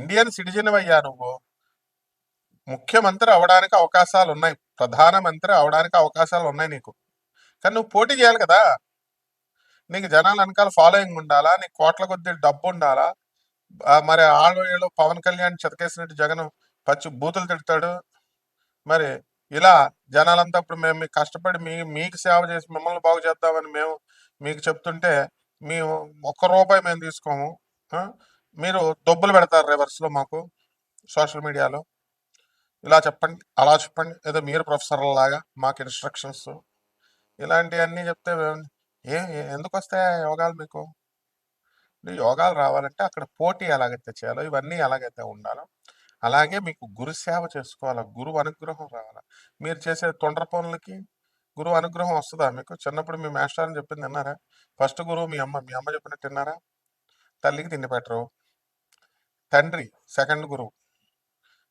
Indian citizen అయ్యా నువ్వు. ముఖ్యమంత్రి అవడానికి అవకాశాలు ఉన్నాయి ప్రధానమంత్రి అవడానికి అవకాశాలు ఉన్నాయి నీకు. కానీ నువ్వు పోటీ చేయాలి కదా. నీకు జనాల వెనకాల ఫాలోయింగ్ ఉండాలా? నీకు కోట్ల కొద్ది డబ్బు ఉండాలా? మరి ఆళ్ళు పవన్ కళ్యాణ్ చెతకేసినట్టు జగన్ పచ్చి బూతులు తిడతాడు. మరి ఇలా జనాలంతా ఇప్పుడు మేము మీకు కష్టపడి మీ మీకు సేవ చేసి మిమ్మల్ని బాగు చేద్దామని మేము మీకు చెప్తుంటే మేము ఒక్క రూపాయి మేము తీసుకోము. మీరు దొబ్బులు పెడతారు రివర్స్లో మాకు సోషల్ మీడియాలో ఇలా చెప్పండి అలా చెప్పండి. ఏదో మీరు ప్రొఫెసర్ల లాగా మాకు ఇన్స్ట్రక్షన్స్ ఇలాంటివన్నీ చెప్తే ఏ ఎందుకు వస్తాయా యోగాలు మీకు? యోగాలు రావాలంటే అక్కడ పోటీ ఎలాగైతే చేయాలో ఇవన్నీ ఎలాగైతే ఉండాలో అలాగే మీకు గురు సేవ చేసుకోవాలా గురువు అనుగ్రహం రావాలా. మీరు చేసే తొండ్ర పనులకి గురువు అనుగ్రహం వస్తుందా మీకు? చిన్నప్పుడు మీ మాస్టర్ అని చెప్పింది విన్నారా ఫస్ట్ గురువు మీ అమ్మ మీ అమ్మ చెప్పినట్టు విన్నారా తల్లికి తిండి పెట్టరు. తండ్రి సెకండ్ గురువు.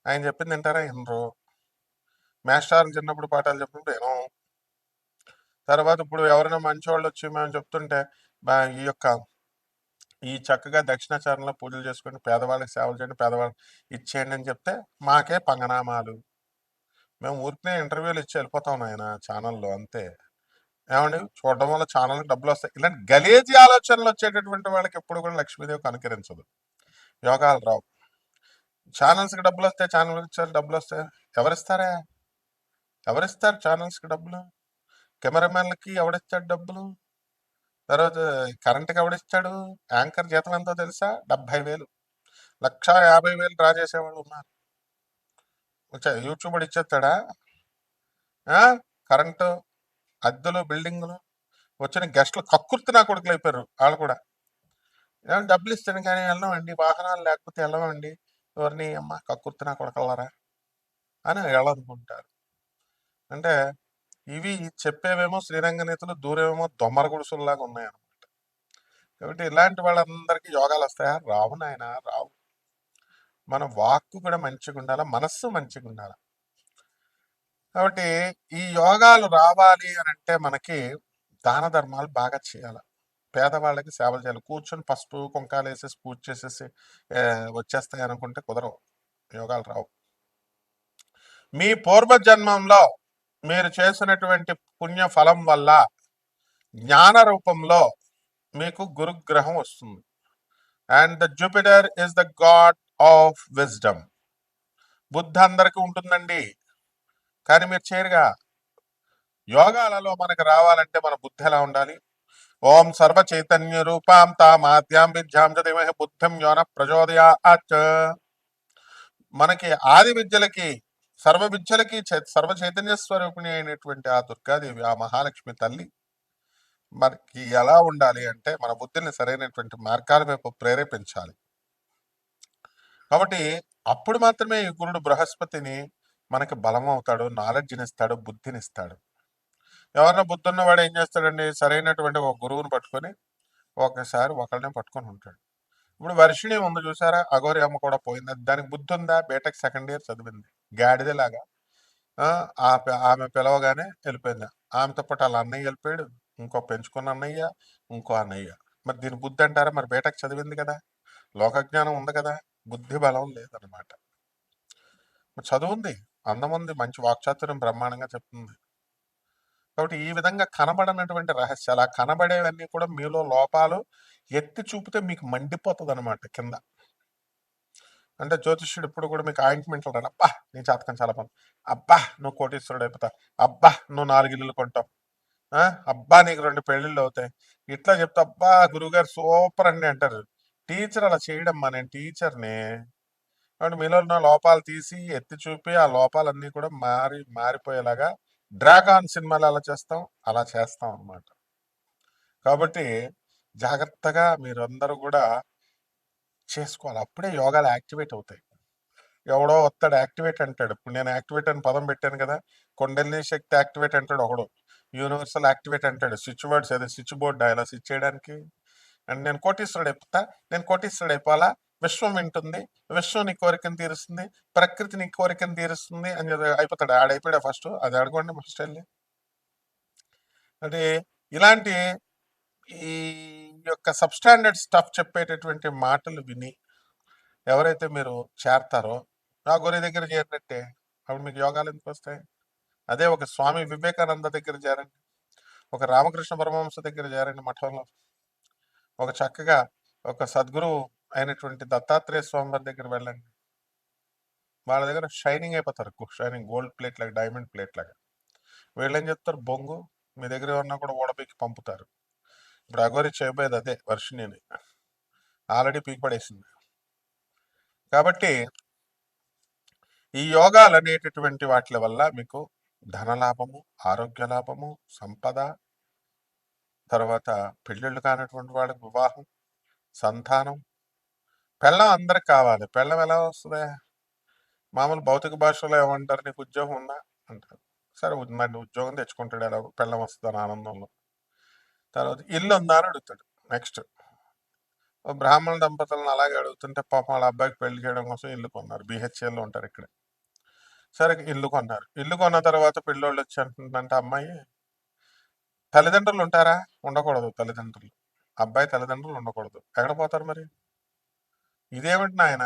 ఆయన చెప్పింది వింటారా? వినరు మేస్టార్ చిన్నప్పుడు పాఠాలు చెప్పినప్పుడు వినం తర్వాత ఇప్పుడు ఎవరైనా మంచి వాళ్ళు వచ్చి మేము చెప్తుంటే ఈ యొక్క ఈ చక్కగా దక్షిణాచారంలో పూజలు చేసుకుని పేదవాళ్ళకి సేవలు చేయండి పేదవాళ్ళకి ఇచ్చేయండి అని చెప్తే మాకే పంగనామాలు. మేము ఊరికనే ఇంటర్వ్యూలు ఇచ్చి వెళ్ళిపోతాం ఆయన ఛానల్లో అంతే. ఏమండి? చూడడం వల్ల ఛానల్కి డబ్బులు వస్తాయి. ఇలాంటి గలేజీ ఆలోచనలు వచ్చేటటువంటి వాళ్ళకి ఎప్పుడు కూడా లక్ష్మీదేవి కనుకరించదు. యోగాలు రావు. ఛానల్స్కి డబ్బులు వస్తాయి ఛానల్ ఇచ్చారు డబ్బులు వస్తాయి ఎవరిస్తారా? ఎవరిస్తారు ఛానల్స్కి డబ్బులు? కెమెరామెన్లకి ఎవడిస్తాడు డబ్బులు? తర్వాత కరెంట్కి ఎవడిస్తాడు యాంకర్ జీతం ఎంతో తెలుసా? డెబ్భై వేలు. లక్ష యాభై వేలు డ్రా చేసేవాళ్ళు ఉన్నారు. యూట్యూబ్ ఇచ్చేస్తాడా? కరెంటు అద్దెలు బిల్డింగులు వచ్చిన గెస్ట్లు కక్కుర్తి నా కొడుకులు అయిపోయారు వాళ్ళు కూడా. ఏమన్నా డబ్బులు ఇస్తాను కానీ వెళ్ళమండి. వాహనాలు లేకపోతే వెళ్ళమండి. ఎవరిని అమ్మ కక్కుర్తినా కొడకల్లరా? కొడకల్లారా అని వెళ్ళనుకుంటారు అంటే ఇవి చెప్పేవేమో శ్రీరంగ నేతలు దూరేమో దొమ్మర గుడుసుల్లాగా ఉన్నాయన్నమాట. కాబట్టి ఇలాంటి వాళ్ళందరికీ యోగాలు వస్తాయా? రావు నాయన రావు. మన వాక్కు కూడా మంచిగా ఉండాలి? మనస్సు మంచిగా ఉండాలి? కాబట్టి ఈ యోగాలు రావాలి అని అంటే మనకి దాన ధర్మాలు బాగా చేయాలి? పేదవాళ్ళకి సేవలు చేయాలి. కూర్చొని పసుపు కుంకాలు వేసేసి పూజ చేసేసి వచ్చేస్తాయి అనుకుంటే కుదరవు. యోగాలు రావు. మీ పూర్వజన్మంలో మీరు చేసినటువంటి పుణ్య ఫలం వల్ల జ్ఞాన రూపంలో మీకు గురుగ్రహం వస్తుంది. And the Jupiter is the god of wisdom. బుద్ధి అందరికీ ఉంటుందండి. కానీ మీరు చేరుగా యోగాలలో మనకు రావాలంటే మన బుద్ధి ఎలా ఉండాలి? ఓం సర్వ చైతన్య రూపాం తామాద్యాం విద్యాం చదిమహ బుద్ధిం యోన ప్రచోదయాత్. మనకి ఆది విద్యలకి సర్వ విద్యలకి చై- సర్వ చైతన్య స్వరూపిణి అయినటువంటి ఆ దుర్గాదేవి ఆ మహాలక్ష్మి తల్లి మనకి ఎలా ఉండాలి అంటే మన బుద్ధిని సరైనటువంటి మార్గాల వైపు ప్రేరేపించాలి. కాబట్టి అప్పుడు మాత్రమే ఈ గురుడు బృహస్పతిని మనకి బలం అవుతాడు నాలెడ్జ్ని ఇస్తాడు బుద్ధిని ఇస్తాడు. ఎవరన్నా బుద్ధి వాడు ఏం చేస్తాడండి? సరైనటువంటి ఒక గురువుని పట్టుకొని ఒకసారి ఒకళ్ళనే పట్టుకొని ఉంటాడు. ఇప్పుడు వర్షిణి ఉంది చూసారా? అగోరి అమ్మ కూడా పోయింది. దానికి బుద్ధి ఉందా? బీటెక్ సెకండ్ ఇయర్ చదివింది. గాడిదలాగా ఆ, ఆమె పిలవగానే వెళ్ళిపోయింది. ఆమెతో పాటు వాళ్ళ అన్నయ్య వెళ్ళిపోయాడు. ఇంకో పెంచుకున్న అన్నయ్య ఇంకో అన్నయ్య. మరి దీని బుద్ధి అంటారా? మరి బీటెక్ చదివింది కదా. లోకజ్ఞానం ఉంది కదా. బుద్ధి బలం లేదనమాట చదువుంది చదువు ఉంది. అందం ఉంది. మంచి వాక్చాతుర్యం బ్రహ్మాండంగా చెప్తుంది. కాబట్టి ఈ విధంగా కనబడనటువంటి రహస్యాలు ఆ కనబడేవన్నీ కూడా మీలో లోపాలు ఎత్తి చూపితే మీకు మండిపోతుంది అనమాట కింద. అంటే జ్యోతిష్యుడు ఇప్పుడు కూడా మీకు ఆయింట్మెంట్లు రాడు అబ్బా నీ జాతకం చాలా పని అబ్బా నువ్వు కోటీశ్వరుడు అయిపోతావు అబ్బా నువ్వు నాలుగు ఇల్లులు కొంటావు. అబ్బా నీకు రెండు పెళ్ళిళ్ళు అవుతాయి. ఇట్లా చెప్తా అబ్బా గురువుగారు సూపర్ అండి అంటారు. టీచర్ అలా చేయడమ్మా నేను టీచర్ని. కాబట్టి మీలో ఉన్న లోపాలు తీసి ఎత్తి చూపి ఆ లోపాలన్నీ కూడా మారి మారిపోయేలాగా డ్రాగాన్ సినిమాలు అలా చేస్తాం అలా చేస్తాం అన్నమాట. కాబట్టి జాగ్రత్తగా మీరందరూ కూడా చేసుకోవాలి. అప్పుడే యోగాలు యాక్టివేట్ అవుతాయి. ఎవడో వస్తాడు యాక్టివేట్ అంటాడు. ఇప్పుడు నేను యాక్టివేట్ అని పదం పెట్టాను కదా కొండల్ని శక్తి యాక్టివేట్ అంటాడు ఒకడు. యూనివర్సల్ యాక్టివేట్ అంటాడు. స్విచ్ బోర్డ్స్ అదే స్విచ్ బోర్డ్ ఇలా స్విచ్ చేయడానికి అండ్ నేను కోటీశ్వరుడు అయిపోతా నేను కోటీశ్వరుడు అయిపోవాలా? విశ్వం వింటుంది విశ్వం నీ కోరికను తీరుస్తుంది ప్రకృతి నీ కోరికను తీరుస్తుంది అని చెప్పి అయిపోతాడు. ఆడైపోయాడు ఫస్ట్. అది అడగండి ఫస్ట్ వెళ్ళి అంటే ఇలాంటి ఈ యొక్క సబ్స్టాండర్డ్ స్టఫ్ చెప్పేటటువంటి మాటలు విని ఎవరైతే మీరు చేరతారో నా గురి దగ్గర చేరినట్టే. అప్పుడు మీకు యోగాలు ఎందుకు వస్తాయి? అదే ఒక స్వామి వివేకానంద దగ్గర చేరండి. ఒక రామకృష్ణ పరమహంస దగ్గర చేరండి మఠంలో. ఒక చక్కగా ఒక సద్గురువు అయినటువంటి దత్తాత్రేయ స్వామి వారి దగ్గర వెళ్ళండి. వాళ్ళ దగ్గర షైనింగ్ అయిపోతారు. షైనింగ్ గోల్డ్ ప్లేట్ లాగా డైమండ్ ప్లేట్ లాగా. వీళ్ళు ఏం చెప్తారు బొంగు మీ దగ్గర ఏమన్నా కూడా ఓడపీకి పంపుతారు. ఇప్పుడు అగోరి చేయబోయేది అదే వర్షిణిని. ఆల్రెడీ పీకి పడేసింది. కాబట్టి ఈ యోగాలు అనేటటువంటి వాటి వల్ల మీకు ధనలాభము ఆరోగ్య లాభము సంపద తర్వాత పెళ్ళిళ్ళు కానటువంటి వాళ్ళకి వివాహం సంతానం పెళ్ళం అందరికి కావాలి. పెళ్ళం ఎలా వస్తుంది? మామూలు భౌతిక భాషలో ఏమంటారు? నీకు ఉద్యోగం ఉందా? అంటారు. సరే మరి ఉద్యోగం తెచ్చుకుంటాడు ఎలా పెళ్ళం వస్తుందని ఆనందంలో. తర్వాత ఇల్లు ఉందా అని అడుగుతాడు. నెక్స్ట్. బ్రాహ్మణ దంపతులను అలాగే అడుగుతుంటే పాపం వాళ్ళ అబ్బాయికి పెళ్ళి చేయడం కోసం ఇల్లు కొన్నారు. బీహెచ్ఎల్లో ఉంటారు ఇక్కడ. సరే ఇల్లు కొన్నారు. ఇల్లు కొన్న తర్వాత పిల్లోళ్ళు వచ్చి అంటుందంటే అమ్మాయి తల్లిదండ్రులు ఉంటారా? ఉండకూడదు తల్లిదండ్రులు. అబ్బాయి తల్లిదండ్రులు ఉండకూడదు. ఎక్కడ పోతారు మరి? ఇదేమిటి నాయన?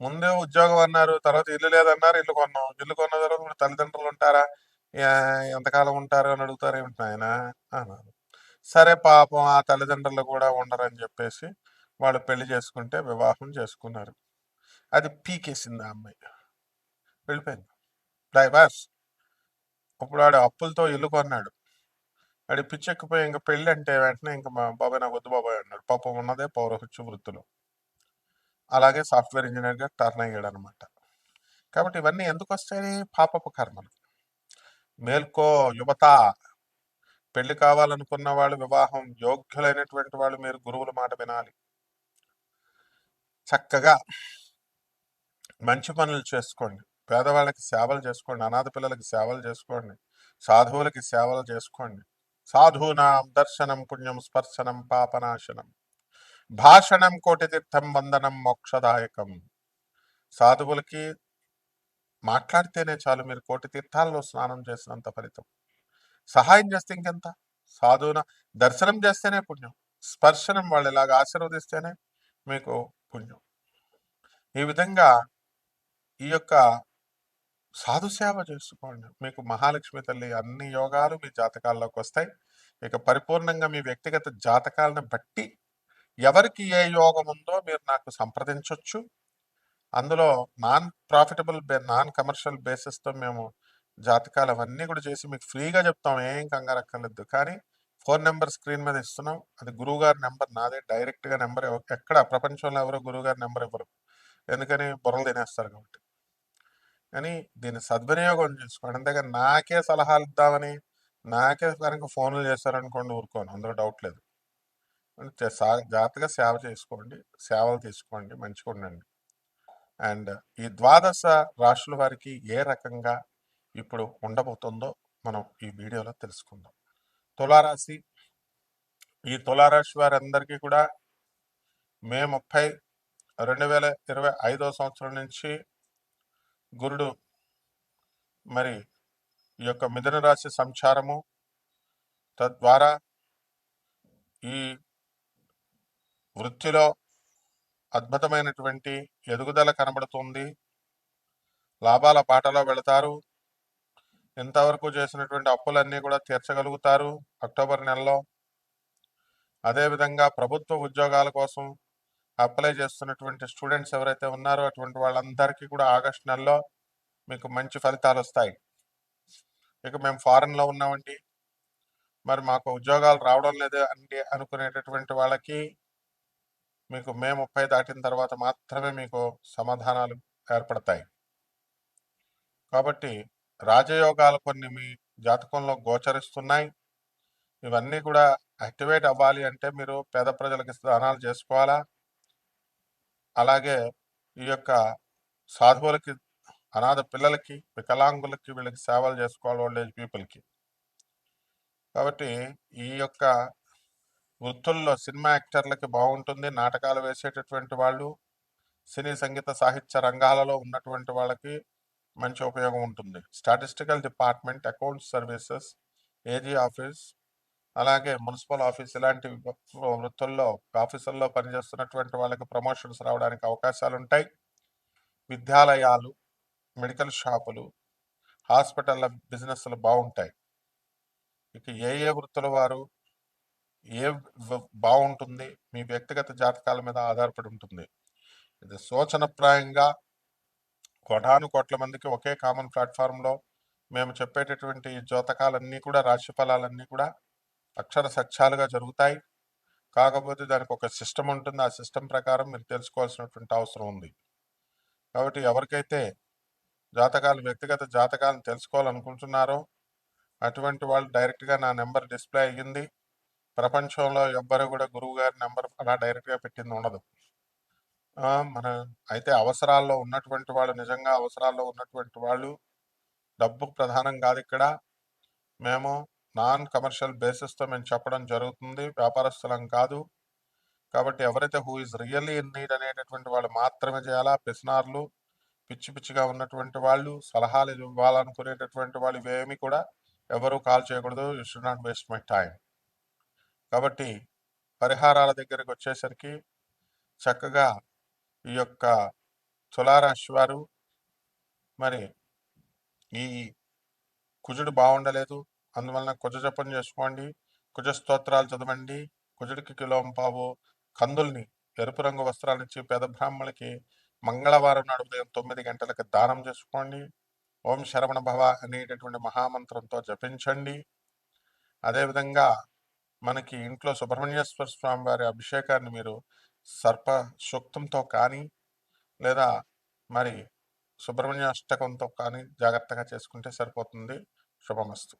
ముందే ఉద్యోగం అన్నారు తర్వాత ఇల్లు లేదన్నారు ఇల్లు కొన్నాం. ఇల్లు కొన్న తర్వాత తల్లిదండ్రులు ఉంటారా? ఎంతకాలం ఉంటారు అని అడుగుతారు ఏమిటి నాయన? అన్నారు. సరే పాపం ఆ తల్లిదండ్రులు కూడా ఉండరని చెప్పేసి వాళ్ళు పెళ్ళి చేసుకుంటే వివాహం చేసుకున్నారు. అది పీకేసింది ఆ అమ్మాయి. వెళ్ళిపోయింది. డైవర్స్. ఇప్పుడు వాడు అప్పులతో ఇల్లు కొన్నాడు. వాడి పిచ్చెక్కిపోయి ఇంకా పెళ్ళి అంటే వెంటనే ఇంకా మా బాబాయ్ నాకు వద్దు బాబాయ్ అన్నాడు. పాపం ఉన్నదే పౌరహత్య వృత్తిలో. అలాగే సాఫ్ట్వేర్ ఇంజనీర్గా టర్న్ అయ్యాడు అనమాట కాబట్టి ఇవన్నీ ఎందుకు వస్తాయి? పాపపు కర్మలు. మేల్కో యువత పెళ్ళి కావాలనుకున్న వాళ్ళు వివాహం యోగ్యులైనటువంటి వాళ్ళు మీరు గురువుల మాట వినాలి. చక్కగా మంచి పనులు చేసుకోండి. పేదవాళ్ళకి సేవలు చేసుకోండి అనాథ పిల్లలకి సేవలు చేసుకోండి సాధువులకి సేవలు చేసుకోండి. సాధూనాం దర్శనం పుణ్యం స్పర్శనం పాపనాశనం. భాషణం కోటి తీర్థం వందనం మోక్షదాయకం. సాధువులకి మాట్లాడితేనే చాలు మీరు కోటి తీర్థాల్లో స్నానం చేసినంత ఫలితం. సహాయం చేస్తే ఇంకెంత? సాధువున దర్శనం చేస్తేనే పుణ్యం. స్పర్శనం వాళ్ళు ఇలాగ ఆశీర్వదిస్తేనే మీకు పుణ్యం. ఈ విధంగా ఈ యొక్క సాధు సేవ చేసుకోండి. మీకు మహాలక్ష్మి తల్లి అన్ని యోగాలు మీ జాతకాల్లోకి వస్తాయి. ఇక పరిపూర్ణంగా మీ వ్యక్తిగత జాతకాలను బట్టి ఎవరికి ఏ యోగం ఉందో మీరు నాకు సంప్రదించవచ్చు అందులో నాన్ ప్రాఫిటబుల్ బే నాన్ కమర్షియల్ బేసిస్తో మేము జాతకాలు అవన్నీ కూడా చేసి మీకు ఫ్రీగా చెప్తాం. ఏం కంగారక్కర్లేదు కానీ ఫోన్ నెంబర్ స్క్రీన్ మీద ఇస్తున్నాం. అది గురువుగారి నెంబర్ నాదే. డైరెక్ట్గా నెంబర్ ఎక్కడ ప్రపంచంలో ఎవరో గురువుగారి నెంబర్ ఇవ్వరు. ఎందుకని బుర్రలు తినేస్తారు కాబట్టి. కానీ దీన్ని సద్వినియోగం చేసుకోండి. అంతేగా నాకే సలహాలు ఇద్దామని నాకే కనుక ఫోన్లు చేస్తారనుకోండి ఊరుకోను. అందులో డౌట్ లేదు. జాగ్రత్తగా సేవ చేసుకోండి. సేవలు తీసుకోండి. మంచిగా ఉండండి అండ్ ఈ ద్వాదశ రాశుల వారికి ఏ రకంగా ఇప్పుడు ఉండబోతుందో మనం ఈ వీడియోలో తెలుసుకుందాం. తులారాశి ఈ తులారాశి వారందరికీ కూడా మే ముప్పై రెండు వేల ఇరవై ఐదో సంవత్సరం నుంచి గురుడు మరి ఈ యొక్క మిథున రాశి సంచారము తద్వారా ఈ వృత్తిలో అద్భుతమైనటువంటి ఎదుగుదల కనబడుతుంది. లాభాల బాటలో వెళతారు. ఇంతవరకు చేసినటువంటి అప్పులన్నీ కూడా తీర్చగలుగుతారు అక్టోబర్ నెలలో. అదేవిధంగా ప్రభుత్వ ఉద్యోగాల కోసం అప్లై చేస్తున్నటువంటి స్టూడెంట్స్ ఎవరైతే ఉన్నారో అటువంటి వాళ్ళందరికీ కూడా ఆగస్ట్ నెలలో మీకు మంచి ఫలితాలు వస్తాయి. ఇక మేము ఫారెన్లో ఉన్నామండి. మరి మాకు ఉద్యోగాలు రావడం లేదు అండి అనుకునేటటువంటి వాళ్ళకి మీకు మే ముప్పై దాటిన తర్వాత మాత్రమే మీకు సమాధానాలు ఏర్పడతాయి. కాబట్టి రాజయోగాలు కొన్ని మీ జాతకంలో గోచరిస్తున్నాయి. ఇవన్నీ కూడా యాక్టివేట్ అవ్వాలి అంటే మీరు పేద ప్రజలకి దానాలు చేసుకోవాలా? అలాగే ఈ యొక్క సాధువులకి అనాథ పిల్లలకి వికలాంగులకి వీళ్ళకి సేవలు చేసుకోవాలి ఓల్డ్ ఏజ్ పీపుల్కి. కాబట్టి ఈ యొక్క వృత్తుల్లో సినిమా యాక్టర్లకి బాగుంటుంది నాటకాలు వేసేటటువంటి వాళ్ళు సినీ సంగీత సాహిత్య రంగాలలో ఉన్నటువంటి వాళ్ళకి మంచి ఉపయోగం ఉంటుంది. Statistical department account services AG office అలాగే మున్సిపల్ ఆఫీస్ ఇలాంటి వృత్తుల్లో ఆఫీసుల్లో పనిచేస్తున్నటువంటి వాళ్ళకి ప్రమోషన్స్ రావడానికి అవకాశాలు ఉంటాయి విద్యాలయాలు మెడికల్ షాపులు హాస్పిటల్ల బిజినెస్లు బాగుంటాయి. ఇక ఏ ఏ వృత్తుల వారు ఏ బాగుంటుంది మీ వ్యక్తిగత జాతకాల మీద ఆధారపడి ఉంటుంది. ఇది సూచనప్రాయంగా కోటాను కోట్ల మందికి ఒకే కామన్ ప్లాట్ఫామ్లో మేము చెప్పేటటువంటి జ్యోతకాలన్నీ కూడా రాశి ఫలాలన్నీ కూడా అక్షర సత్యాలుగా జరుగుతాయి. కాకపోతే దానికి ఒక సిస్టమ్ ఉంటుంది. ఆ సిస్టమ్ ప్రకారం మీరు తెలుసుకోవాల్సినటువంటి అవసరం ఉంది. కాబట్టి ఎవరికైతే జాతకాలు వ్యక్తిగత జాతకాలను తెలుసుకోవాలనుకుంటున్నారో అటువంటి వాళ్ళు డైరెక్ట్గా నా నెంబర్ డిస్ప్లే అయ్యింది. ప్రపంచంలో ఎవ్వరు కూడా గురువు గారి నెంబర్ అలా డైరెక్ట్గా పెట్టింది ఉండదు. మన అయితే అవసరాల్లో ఉన్నటువంటి వాళ్ళు నిజంగా అవసరాల్లో ఉన్నటువంటి వాళ్ళు డబ్బు ప్రధానం కాదు ఇక్కడ. మేము నాన్ కమర్షియల్ బేసిస్తో మేము చెప్పడం జరుగుతుంది. వ్యాపారస్తులం కాదు. కాబట్టి ఎవరైతే who is really in need అనేటటువంటి వాళ్ళు మాత్రమే చేయాలా? పిసినార్లు పిచ్చి పిచ్చిగా ఉన్నటువంటి వాళ్ళు సలహాలు ఇవ్వాలనుకునేటటువంటి వాళ్ళు ఇవేమి కూడా ఎవరు కాల్ చేయకూడదు. You should not waste my time కాబట్టి పరిహారాల దగ్గరకు వచ్చేసరికి చక్కగా ఈ యొక్క తులారాశి వారు మరి ఈ కుజుడు బాగుండలేదు. అందువలన కుజ జపం చేసుకోండి. కుజ స్తోత్రాలు చదవండి. కుజుడికి కిలోం పావు కందుల్ని ఎరుపు రంగు వస్త్రాలు ఇచ్చి పేద బ్రాహ్మణులకి మంగళవారం నాడు ఉదయం తొమ్మిది గంటలకు దానం చేసుకోండి. ఓం శరవణ భవ అనేటటువంటి మహామంత్రంతో జపించండి. అదేవిధంగా మనకి ఇంట్లో సుబ్రహ్మణ్యేశ్వర స్వామి వారి అభిషేకాన్ని మీరు సర్ప సూక్తంతో కానీ లేదా మరి సుబ్రహ్మణ్య అష్టకంతో కానీ జాగ్రత్తగా చేసుకుంటే సరిపోతుంది. శుభమస్తు.